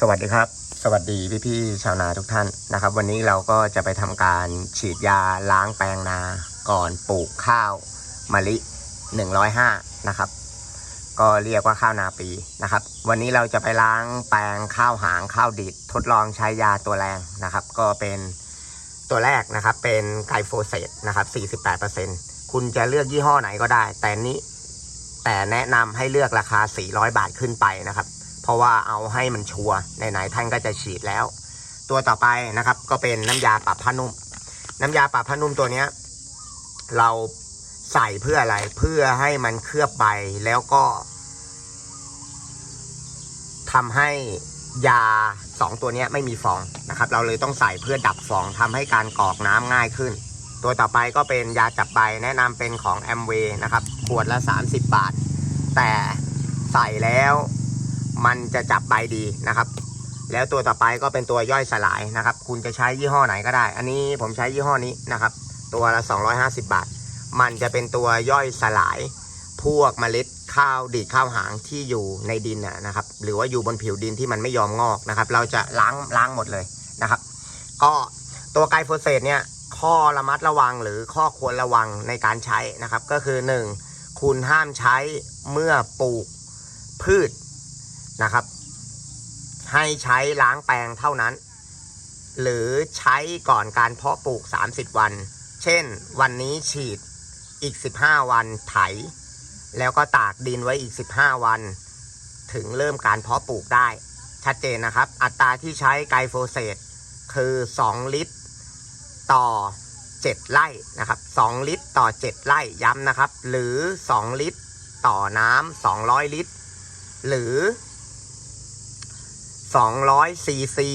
สวัสดีครับ สวัสดีพี่ๆชาวนาทุกท่านนะครับ วันนี้เราก็จะไปทำการฉีดยาล้างแปลงนาก่อนปลูกข้าวมะลิ 105 นะครับ ก็เรียกว่าข้าวนาปีนะครับ วันนี้เราจะไปล้างแปลงข้าวหางข้าวดิดทดลองใช้ยาตัวแรงนะครับ ก็เป็นตัวแรกนะครับเป็นไกลโฟเซตนะครับ 48%คุณจะเลือกยี่ห้อไหนก็ได้ แต่นี้แต่แนะนำให้เลือกราคา 400 บาทขึ้นไปนะครับ เพราะว่าเอาให้มันชัวร์ไหนๆท่านก็จะฉีดแล้ว ตัวต่อไปนะครับก็เป็นน้ำยาปรับผ้านุ่ม น้ำยาปรับผ้านุ่มตัวเนี้ยเราใส่เพื่ออะไรเพื่อให้มันเคลือบใบแล้วก็ทำให้ยาสองตัวเนี้ไม่มีฟองนะครับ เราเลยต้องใส่เพื่อดับฟองทำให้การกรอกน้ำง่ายขึ้น ตัวต่อไปก็เป็นยาจับใบแนะนำเป็นของแอมเวนะครับขวดละ 30 บาท แต่ใส่แล้ว มันจะจับใบดีนะครับ แล้วตัวต่อไปก็เป็นตัวย่อยสลายนะครับ คุณจะใช้ยี่ห้อไหนก็ได้ อันนี้ผมใช้ยี่ห้อนี้นะครับ ตัวละ 250 บาท มันจะเป็นตัวย่อยสลาย พวกเมล็ดข้าวดีข้าวหางที่อยู่ในดินนะครับ หรือว่าอยู่บนผิวดินที่มันไม่ยอมงอกนะครับ เราจะล้างล้างหมดเลยนะครับ ก็ตัวไกลโฟเสตเนี่ยข้อระมัดระวังหรือข้อควรระวังในการใช้นะครับ ก็คือ 1. คุณห้ามใช้เมื่อปลูกพืช นะครับ ให้ใช้ล้างแปลงเท่านั้น หรือใช้ก่อนการเพาะปลูก 30 วัน เช่น วันนี้ฉีดอีก 15 วันไถ แล้วก็ตากดินไว้อีก 15 วัน ถึงเริ่มการเพาะปลูกได้ ชัดเจนนะครับ อัตราที่ใช้ไกลโฟเสตคือ 2 ลิตร ต่อ 7 ไร่นะครับ 2 ลิตรต่อ 7 ไร่ย้ำนะครับ หรือ 2 ลิตร ต่อน้ำ200 ลิตร หรือ 200ซีซี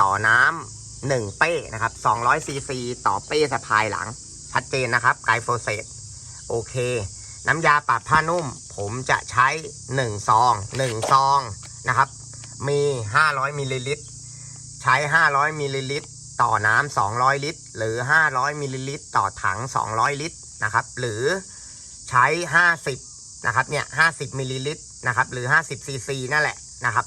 ต่อน้ำหนึ่งเป้นะครับ200ซีซีต่อเป้สะพายหลัง ชัดเจนนะครับไกลโฟเสตโอเค น้ำยาปรับผ้านุ่ม ผมจะใช้ 1 ซอง 1 ซองนะครับ มี 500มิลลิลิตรใช้ 500มิลลิลิตรต่อน้ำ200 ลิตร หรือ 500มิลลิลิตรต่อถัง 200 ลิตรนะครับ หรือใช้ 50นะครับเนี่ย50มิลลิลิตรนะครับ หรือ 50ซีซีนั่นแหละนะครับ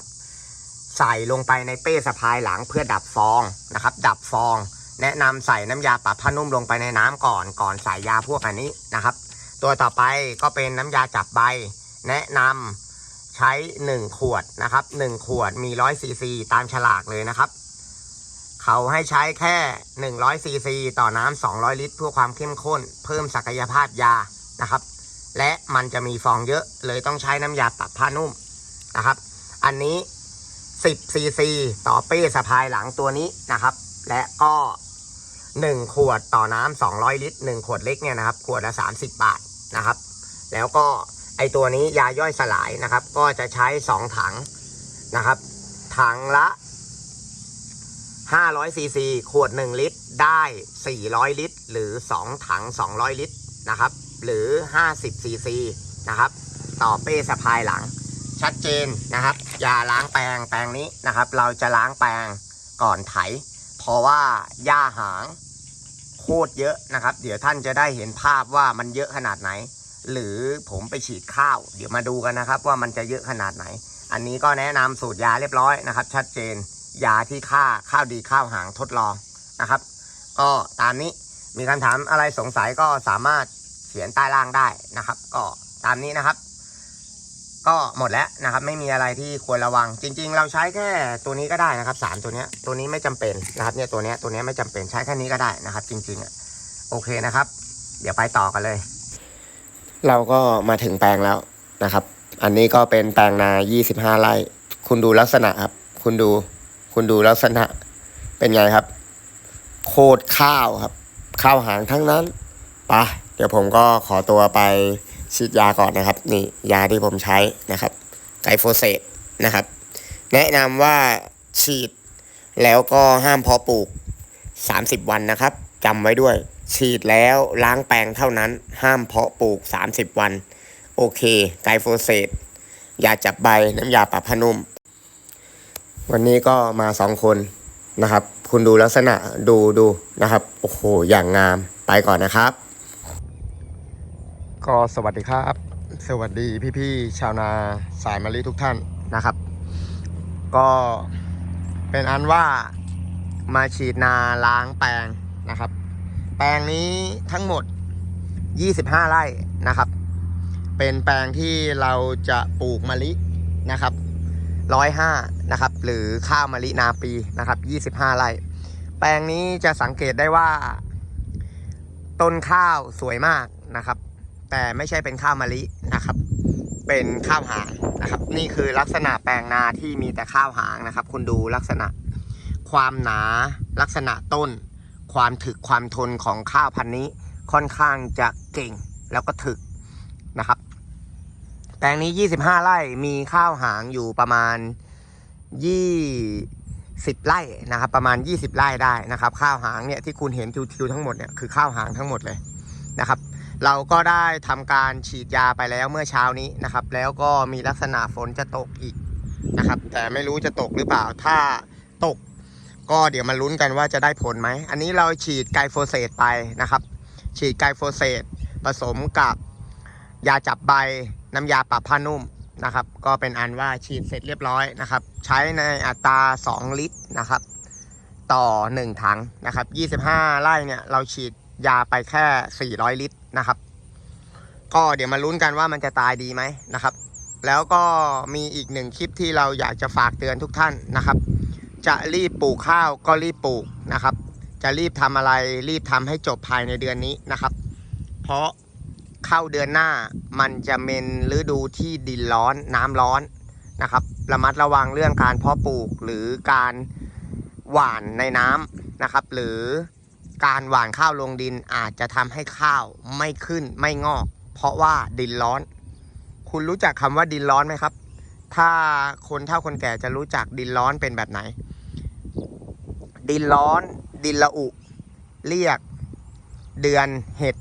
ใส่ลงไปในเป้สะพายหลังเพื่อดับฟองนะครับ ดับฟอง แนะนำใส่น้ำยาปรับผ้านุ่มลงไปในน้ำก่อนก่อนใส่ยาพวกอันนี้นะครับ ตัวต่อไปก็เป็นน้ำยาจับใบ แนะนำใช้ 1 ขวดนะครับ 1 ขวดมี100ซีซีตามฉลากเลยนะครับ เขาให้ใช้แค่100ซีซีต่อน้ำ200 ลิตร เพื่อความเข้มข้น เพิ่มศักยภาพยานะครับ และมันจะมีฟองเยอะเลยต้องใช้น้ำยาปรับผ้านุ่มนะครับ อันนี้ 10ซีซีต่อเป้สะพายหลังตัวนี้นะครับ และก็ 1 ขวดต่อน้ำ200 ลิตร 1 ขวดเล็กเนี่ยนะครับ ขวดละ 30 บาทนะครับ แล้วก็ไอตัวนี้ยาย่อยสลายนะครับ ก็จะใช้ 2 ถังนะครับ ถังละ 500ซีซีขวด 1 ลิตรได้ 400 ลิตร หรือ 2 ถัง 200 ลิตรนะครับ หรือ 50ซีซีนะครับ ต่อเป้สะพายหลัง ชัดเจนนะครับ อย่าล้างแปรงแปรงนี้นะครับ เราจะล้างแปรงก่อนไถ เพราะว่าหญ้าหางโคตรเยอะนะครับ เดี๋ยวท่านจะได้เห็นภาพว่ามันเยอะขนาดไหน หรือผมไปฉีดข้าว เดี๋ยวมาดูกันนะครับ ว่ามันจะเยอะขนาดไหน อันนี้ก็แนะนำสูตรยาเรียบร้อยนะครับ ชัดเจนยาที่ฆ่าข้าวดีข้าวหางทดลองนะครับ ก็ตามนี้มีคำถามอะไรสงสัยก็สามารถเขียนใต้ล่างได้นะครับ ก็ตามนี้นะครับ ก็หมดแล้วนะครับ ไม่มีอะไรที่ควรระวัง จริง ๆ เราใช้แค่ตัวนี้ก็ได้นะครับสารตัวนี้ตัวนี้ไม่จำเป็นนะครับเนี่ยตัวนี้ตัวนี้ไม่จำเป็นใช้แค่นี้ก็ได้นะครับ จริงๆอะโอเคนะครับ เดี๋ยวไปต่อกันเลย เราก็มาถึงแปลงแล้วนะครับ อันนี้ก็เป็นแปลงนา 25 ไร่ คุณดูลักษณะครับ คุณดู คุณดูลักษณะเป็นไงครับ โคตรข้าวครับ ข้าวหางทั้งนั้นปะเดี๋ยวผมก็ขอตัวไป ฉีดยาก่อนนะครับ นี่ยาที่ผมใช้นะครับ ไกโฟเสตนะครับ แนะนำว่าฉีดแล้วก็ห้ามเพาะปลูก 30 วันนะครับจำไว้ด้วย ฉีดแล้วล้างแปลงเท่านั้น ห้ามเพาะปลูก 30 วัน โอเค ไกโฟเสตยาจับใบน้ำยาปรับผนุ่ม วันนี้ก็มาสองคนนะครับ คุณดูลักษณะดูดูนะครับ โอ้โห อย่างงามไปก่อนนะครับ ก็สวัสดีครับ สวัสดีพี่ๆชาวนาสายมะลิทุกท่านนะครับ ก็เป็นอันว่ามาฉีดนาล้างแปลงนะครับ แปลงนี้ทั้งหมด 25 ไร่นะครับ เป็นแปลงที่เราจะปลูกมะลินะครับร้อยห้านะครับ หรือข้าวมะลินาปีนะครับ25ไร่ แปลงนี้จะสังเกตได้ว่า ต้นข้าวสวยมากนะครับ แต่ไม่ใช่เป็นข้าวมะลินะครับ เป็นข้าวหางนะครับ นี่คือลักษณะแปลงนาที่มีแต่ข้าวหางนะครับ คุณดูลักษณะความหนาลักษณะต้น ความถึกความทนของข้าวพันธุ์นี้ค่อนข้างจะเก่งแล้วก็ถึกนะครับ แปลงนี้ 25 ไร่มีข้าวหางอยู่ประมาณ20ไร่นะครับ ประมาณ 20 ไร่ได้นะครับ ข้าวหางเนี่ยที่คุณเห็นทิวๆทั้งหมดเนี่ยคือข้าวหางทั้งหมดเลยนะครับ เราก็ได้ทำการฉีดยาไปแล้วเมื่อเช้านี้นะครับ แล้วก็มีลักษณะฝนจะตกอีกนะครับ แต่ไม่รู้จะตกหรือเปล่าถ้าตก ก็เดี๋ยวมาลุ้นกันว่าจะได้ผลไหม อันนี้เราฉีดไกลโฟเซตไปนะครับ ฉีดไกลโฟเซตผสมกับยาจับใบน้ำยาปรับผ้านุ่มนะครับ ก็เป็นอันว่าฉีดเสร็จเรียบร้อยนะครับ ใช้ในอัตรา 2 ลิตรนะครับ ต่อ 1 ถังนะครับ 25 ไร่เนี่ยเราฉีด ยาไปแค่ 400 ลิตรนะครับ ก็เดี๋ยวมาลุ้นกันว่ามันจะตายดีไหมนะครับ แล้วก็มีอีกหนึ่งคลิปที่เราอยากจะฝากเตือนทุกท่านนะครับ จะรีบปลูกข้าวก็รีบปลูกนะครับ จะรีบทำอะไรรีบทำให้จบภายในเดือนนี้นะครับ เพราะเข้าเดือนหน้ามันจะเป็นฤดูที่ดินร้อนน้ำร้อนนะครับ ระมัดระวังเรื่องการเพาะปลูกหรือการหว่านในน้ำนะครับ หรือ การหว่านข้าวลงดินอาจจะทำให้ข้าวไม่ขึ้นไม่งอก เพราะว่าดินร้อน คุณรู้จักคำว่าดินร้อนไหมครับ ถ้าคนเฒ่าคนแก่จะรู้จักดินร้อนเป็นแบบไหน ดินร้อน ดินละอุ เรียก เดือนเห็ด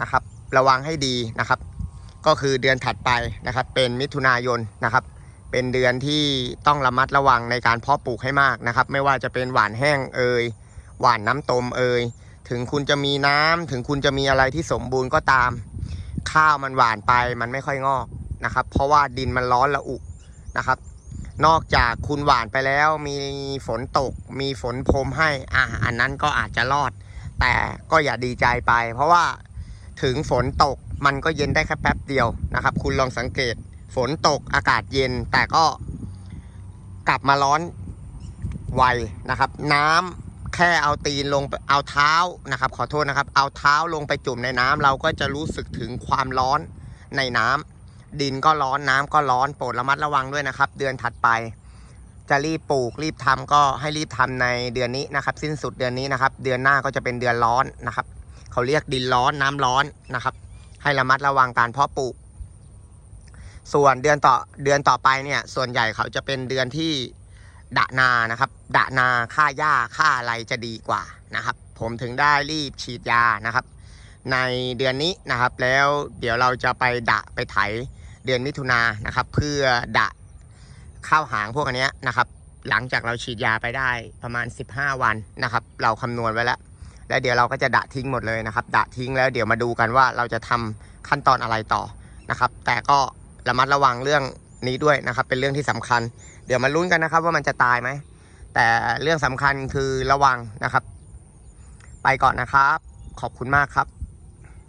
นะครับ ระวังให้ดีนะครับ ก็คือเดือนถัดไปนะครับ เป็นมิถุนายนนะครับเป็นเดือนที่ต้องระมัดระวังในการเพาะปลูกให้มากนะครับ ไม่ว่าจะเป็นหวานแห้งเอ่ย หวานน้ำตมเอ่ยถึงคุณจะมีน้ำถึงคุณจะมีอะไรที่สมบูรณ์ก็ตาม ข้าวมันหวานไปมันไม่ค่อยงอกนะครับ เพราะว่าดินมันร้อนละอุนะครับ นอกจากคุณหวานไปแล้วมีฝนตก มีฝนพรมให้อ่าอันนั้นก็อาจจะรอด แต่ก็อย่าดีใจไป เพราะว่าถึงฝนตกมันก็เย็นได้แค่แป๊บเดียวนะครับ คุณลองสังเกตฝนตกอากาศเย็นแต่ก็กลับมาร้อนไวนะครับ น้ำ ค่เอาตีนลงเอาเท้านะครับ ขอโทษนะครับ เอาเท้าลงไปจุ่มในน้ำเราก็จะรู้สึกถึงความร้อนในน้ำดินก็ร้อนน้ำก็ร้อนโปรดระมัดระวังด้วยนะครับ เดือนถัดไป จะรีบปลูกรีบทำก็ให้รีบทำในเดือนนี้นะครับ สิ้นสุดเดือนนี้นะครับ เดือนหน้าก็จะเป็นเดือนร้อนนะครับ เขาเรียกดินร้อนน้ำร้อนนะครับ ให้ระมัดระวังการเพาะปลูก ส่วนเดือนต่อเดือนต่อไปเนี่ย ส่วนใหญ่เขาจะเป็นเดือนที่ ดะนานะครับดะนาค่าหญ้าค่าอะไรจะดีกว่านะครับ ผมถึงได้รีบฉีดยานะครับ ในเดือนนี้นะครับ แล้วเดี๋ยวเราจะไปดะไปไถเดือนมิถุนายนนะครับ เพื่อดะข้าวหางพวกอันนี้นะครับ หลังจากเราฉีดยาไปได้ประมาณ 15 วันนะครับ เราคำนวณไว้แล้วแล้วเดี๋ยวเราก็จะดะทิ้งหมดเลยนะครับ ดะทิ้งแล้วเดี๋ยวมาดูกันว่าเราจะทำขั้นตอนอะไรต่อนะครับ แต่ก็ระมัดระวังเรื่องนี้ด้วยนะครับ เป็นเรื่องที่สำคัญ ดี๋ยวมาลุ้นกันนะครับ ว่ามันจะตายไหม แต่เรื่องสำคัญคือระวังนะครับ ไปก่อนนะครับ ขอบคุณมากครับ